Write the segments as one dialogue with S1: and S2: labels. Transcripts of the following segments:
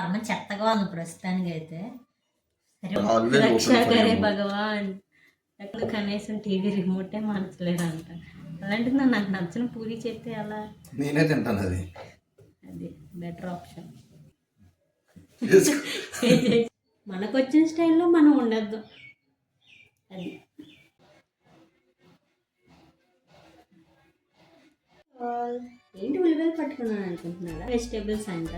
S1: పరమ చెత్తగా ఉంది ప్రస్తుతానికి అయితే సరే
S2: Always open
S1: Raksha
S2: for
S1: Kare
S2: remote.
S1: భగవాన్. ఎక్కడ కనీసం టీవీ రిమోటే మార్చలేదంట. అలాంటిది నాకు నాకు నచ్చిన పూరి చేస్తే అలా
S2: నేనే తింటాను అది.
S1: అది బెటర్ ఆప్షన్. మనకు వచ్చిన స్టైల్లో మనం ఉండద్దు. అది. ఏంటి ఉల్లిపాయలు పట్టుకున్నాను అనుకుంటున్నారా? వెజిటేబుల్స్ అంట.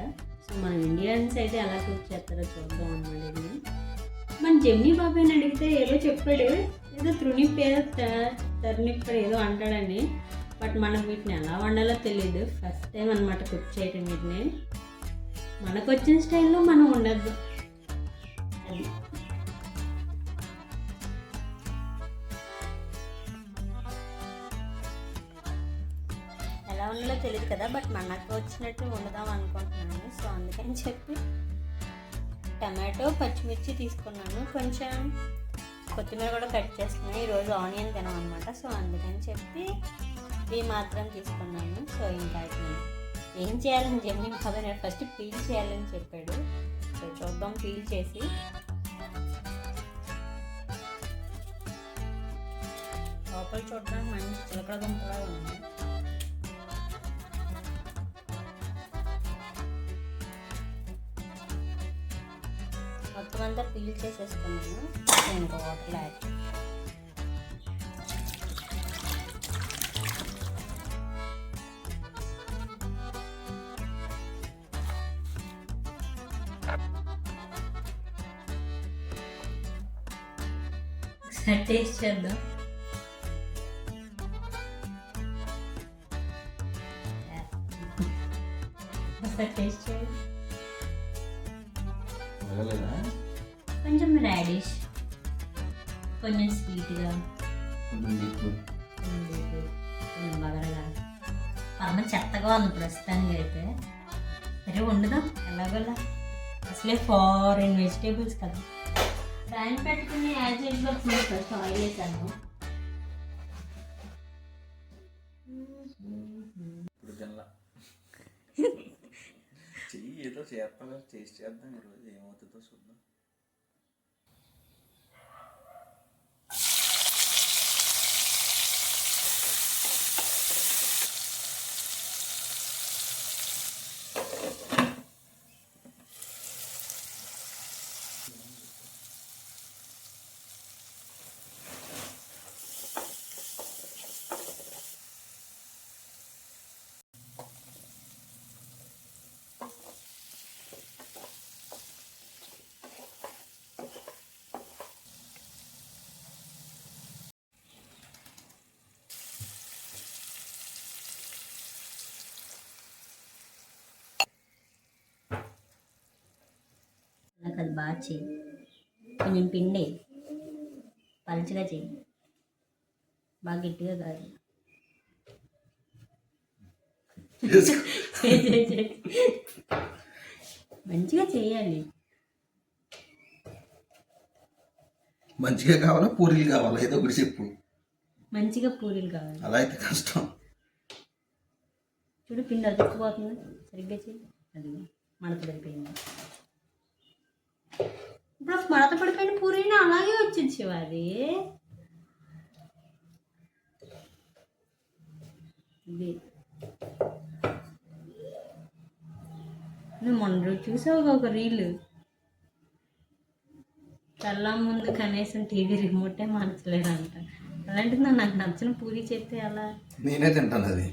S1: సో మన ఇండియన్స్ అయితే ఎలా కుక్ చేస్తారో చూద్దాం అనమాట ఇది. మన జమ్ని బాబాయ్ని అడిగితే ఏదో చెప్పాడు. ఏదో తృణిప్ ఏదో టర్నిప్ ఏదో అంటాడని బట్ మనకు వీటిని ఎలా వండాలో తెలియదు ఫస్ట్ టైం అనమాట కుక్ చేయటం వీటిని. మనకు వచ్చిన స్టైల్లో మనం ఉండద్దు ఎలా ఉండాలో తెలియదు కదా బట్ మనకు వచ్చినట్టు వండుదాం అనుకుంటున్నాను. సో అందుకని చెప్పి టమాటో పచ్చిమిర్చి తీసుకున్నాను. కొంచెం కొత్తిమీర కూడా కట్ చేస్తున్నాను. ఈరోజు ఆనియన్ తినం అనమాట సో అందుకని చెప్పి ఇవి మాత్రం తీసుకున్నాను. సో ఇంకా ఏం చేయాలని చెప్పి బాబాయ్ నేను ఫస్ట్ పీల్ చేయాలని చెప్పాడు. సో చూద్దాం పీల్ చేసి. లోపల చూడడానికి మంచి చిలకడ దుంపలా ఉంది. మొత్తం అంతా పీల్ చేసేసుకున్నాను. ఇంకో వాటర్ యాడ్ టేస్ట్ చేద్దాం. టేస్ట్ చేయండి.
S2: వెళ్ళలేదా?
S1: కొంచెం రాడిష్. కొంచెం స్వీట్గా.
S2: కొంచెం
S1: బగరగా పరమ చెత్తగా ఉంది ప్రస్తుతానికి అయితే. సరే వండుదాం. ఎలాగోలా? అసలే ఫారెన్ వెజిటేబుల్స్ కదా. ప్యాన్ పెట్టుకుని యాజ్ యూజువల్ ఫస్ట్ ఆయిల్ వేసాను.
S2: ఇప్పుడు తినలా చెయ్యి ఏదో చేద్దాం ఈరోజు ఏమవుతుందో చూద్దాం.
S1: అది బాగా చేయి. కొంచెం పిండి పలుచగా చేయి. బాగా గట్టిగా కాదు. మంచిగా చేయాలి.
S2: మంచిగా కావాలా పూరీలు కావాలా? ఏదో ఒకటి చెప్పు.
S1: మంచిగా పూరీలు కావాలి.
S2: అలా అయితే కష్టం.
S1: చూడు పిండి అతుక్కుపోతుంది. సరిగ్గా చేయి. అది మడత పడిపోయింది ఇప్పుడు మడత పడిపోయిన పూరీని అలాగే వచ్చింది శివ అది ఇది నువ్వు మొన్న రోజు చూసావు ఒక రీల్? తెల్లం ముందు కనీసం టీవీ రిమోటే మార్చలేదంట. అలాంటిది నాకు నాకు నచ్చిన పూరి చేస్తే అలా
S2: నేనే తింటాను అది.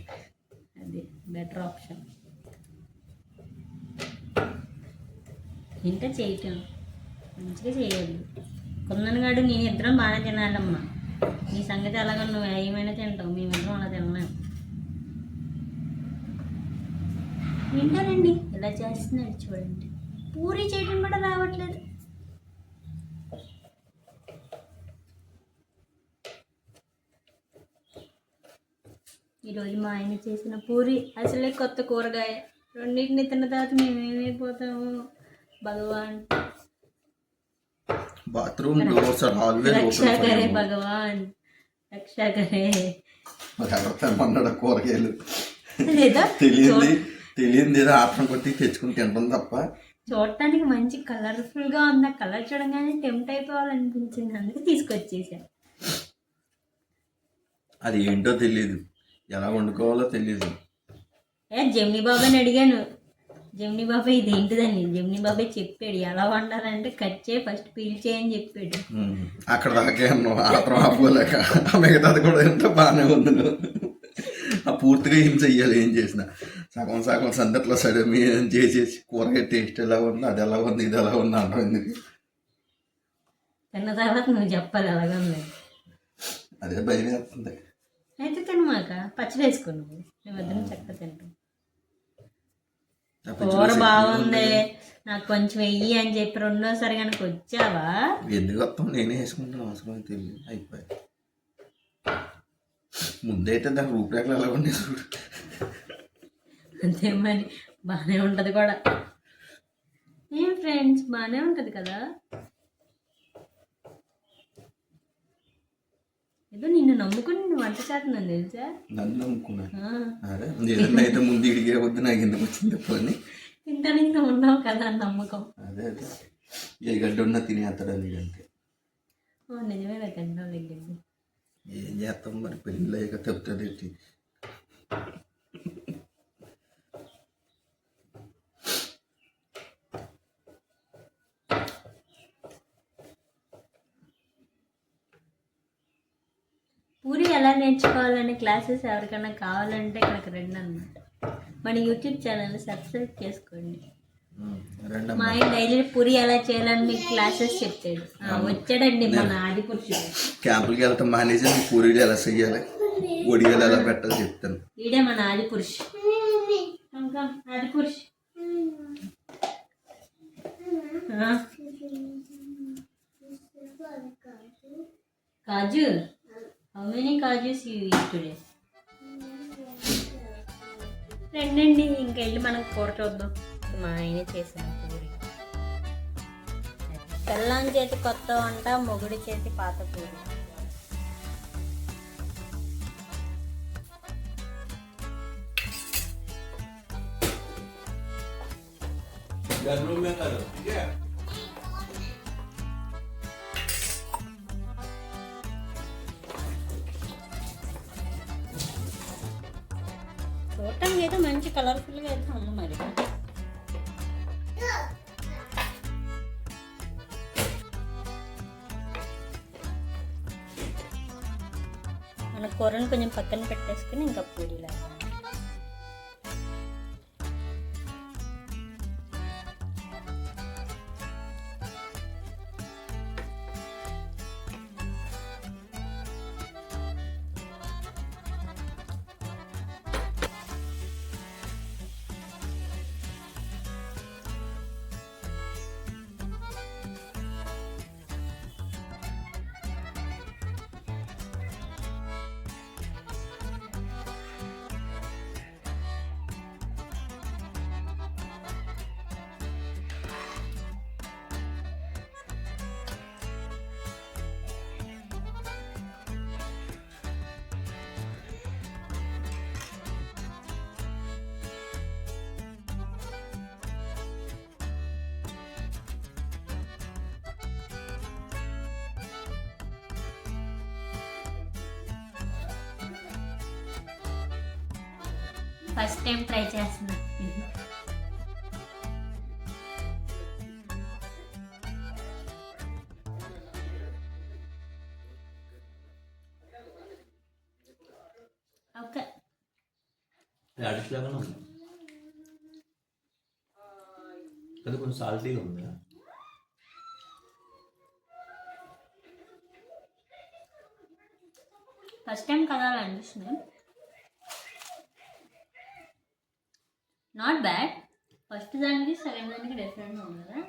S1: అది బెటర్ ఆప్షన్. ఇంకా చేయటం. మంచిగా చేయాలి కుందనగాడు నేను ఇద్దరం బాగానే తినాలమ్మా. నీ సంగతి ఎలాగో నువ్వు ఏమైనా తింటావు మేమిద్దరం అలా తినలేము. వింటారండి? ఇలా చేస్తున్నాడు చూడండి. పూరి చేయడం కూడా రావట్లేదు. ఈరోజు మా ఆయన చేసిన పూరి అసలే కొత్త కూరగాయ. రెండింటిని తిన్న తర్వాత మేమేమైపోతాము? భగవాన్
S2: బాత్రూమ్ డోర్స్ ఆర్ ఆల్వేస్
S1: రక్షా కరే
S2: ఓపెన్
S1: భగవాన్ రక్షా కరే.
S2: మరి కూరగాయలు?
S1: లేదా?
S2: తెలియంది తెలియంది ఏదో ఆత్రం కొట్టి తెచ్చుకుని తినడం తప్ప.
S1: చూడటానికి మంచి కలర్ఫుల్గా ఉంది. ఆ కలర్ చూడగానే టెంప్ట్ అయిపోవాలనిపించింది. అందుకే తీసుకొచ్చేసా.
S2: అది ఏంటో తెలియదు ఎలా వండుకోవాలో తెలియదు
S1: ఏ జమ్ని బాబాని అడిగాను. జమ్ని బాబాయ్ ఇది ఏంటిదని జమ్ని బాబాయ్ చెప్పాడు ఎలా వండాలంటే కట్ చేయి ఫస్ట్ పీల్ చేయని చెప్పాడు.
S2: అక్కడ దాకే అన్నావు ఆత్రం ఆపుకోలేక మిగతాది కూడా ఎంత బాగానే ఉంది. ఆ పూర్తిగా ఏం చెయ్యాలి ఏం చేసిన. సగం సగం సందట్లో సరే మీ చేసేసి కూరగాయ టేస్ట్ ఎలా ఉంది అది ఎలా ఉంది ఇది ఎలా ఉంది అంటాం ఎందుకు?
S1: తిన్న తర్వాత నువ్వు చెప్పాలి ఎలాగంది
S2: అదే భయం వేస్తుంది.
S1: అయితే తినమాక పచ్చడి వేసుకో నువ్వు. మేము ఇద్దరం చక్కగా తింటాం. కూర బాగుంది. నాకు కొంచెం వెయ్యి అని చెప్పి రెండోసారి కనుక వచ్చావా?
S2: ఎందుకు వస్తాం? నేనే వేసుకుంటాను అవసరం అయితే తెలియదు అయిపోయి ముందైతే దాని రూపురేఖలు ఎలా ఉన్నాయి చూడు.
S1: అంతే మరి. బాగానే ఉంటుంది కూడా. ఏం ఫ్రెండ్స్ బాగానే ఉంటుంది కదా. ఏదో నిన్ను నమ్ముకుని నేను వంట చేస్తున్నాను తెలుసా?
S2: నన్ను నమ్ముకున్నా?
S1: ఆ,
S2: అదే ఏదన్నా అయితే ముందు ఇడిగే వద్దు నాకు ఎందుకు వచ్చింది పని
S1: తింటానికి ఉన్నావు కదా నమ్మకం.
S2: అదే అదే. ఏ గడ్డ ఉన్నా తినేస్తాడని అంతే
S1: ఓ, నిజమే దగ్గర
S2: ఏం చేస్తాం మరి? పెళ్ళి అయ్యాక తప్పుతుంది ఏంటి?
S1: పూరి ఎలా నేర్చుకోవాలనే క్లాసెస్ ఎవరికైనా కావాలంటే ఇక్కడికి రండి అనమాట మన యూట్యూబ్ ఛానల్ సబ్స్క్రైబ్ చేసుకోండి. మా ఆయన డైలీ పూరి ఎలా చేయాలని మీకు క్లాసెస్ చెప్తాడు ఆ, వచ్చాడండి మన ఆది పురుషుడు
S2: క్యాంపులకి వెళ్తాం మానేసి నీకు పూరీలు ఎలా చెయ్యాలి? ఒడియాలు ఎలా పెట్టాలి చెప్తాను.
S1: ఈడే మన ఆది పురుష్ ఇంకా ఆది పురుష్ ఆ. కాజు. Many kajus you eat today రండండి ఇంకెళ్ళి మనం కూర చూద్దాం. మా ఆయన చేసిన పూరి పెళ్ళాం చేతి కొత్త వంట మొగుడి చేతి పాత పూరి చూడటానికి అయితే మంచి కలర్ఫుల్గా అయితే ఉంది మరి మన కూరని కొంచెం పక్కన పెట్టేసుకుని ఇంకా పూరీలా ఫస్ట్ టైం ట్రై చేస్తున్నా. ఓకే.
S3: రాడిష్ లాగానే ఉంది. అది కొంచెం సాల్టీగా ఉంది.
S1: ఫస్ట్ టైం కదా అలా అనిపిస్తుంది నాట్ బ్యాడ్ ఫస్ట్ దానికి సెకండ్ దానికి డిఫరెంట్ ఉంది కదా